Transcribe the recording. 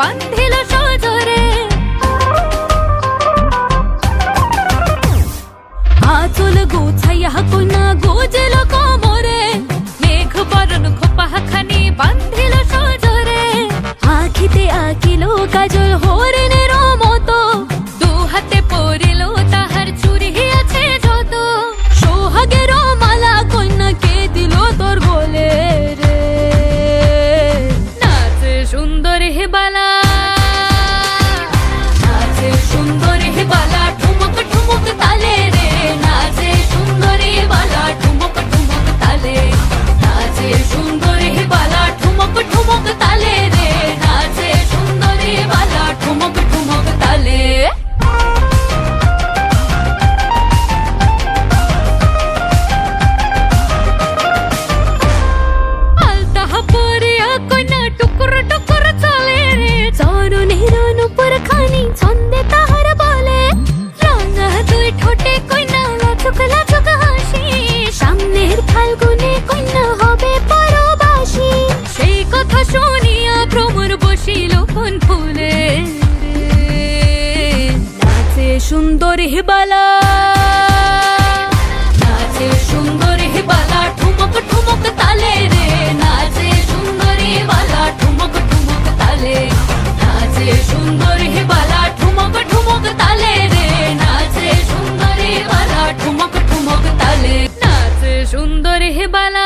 বান্ধিল সজরে। আচল গোছাইয়া কোনা গোজল কোমরে। মেঘ বরণ খোপা খানি বান্ধিল সজরে। আখিতে আঁকিল কাজল হোরে। মনে নাচে সুন্দর হিবালা, নাচে সুন্দর হিবালা, ঠুমক ঠুমক তালে রে। নাচে সুন্দর হিবালা, ঠুমক ঠুমক তালে। নাচে সুন্দর হিবালা, ঠুমক ঠুমক তালে রে। নাচে সুন্দর হিবালা, ঠুমক ঠুমক তালে। নাচে সুন্দর হিবালা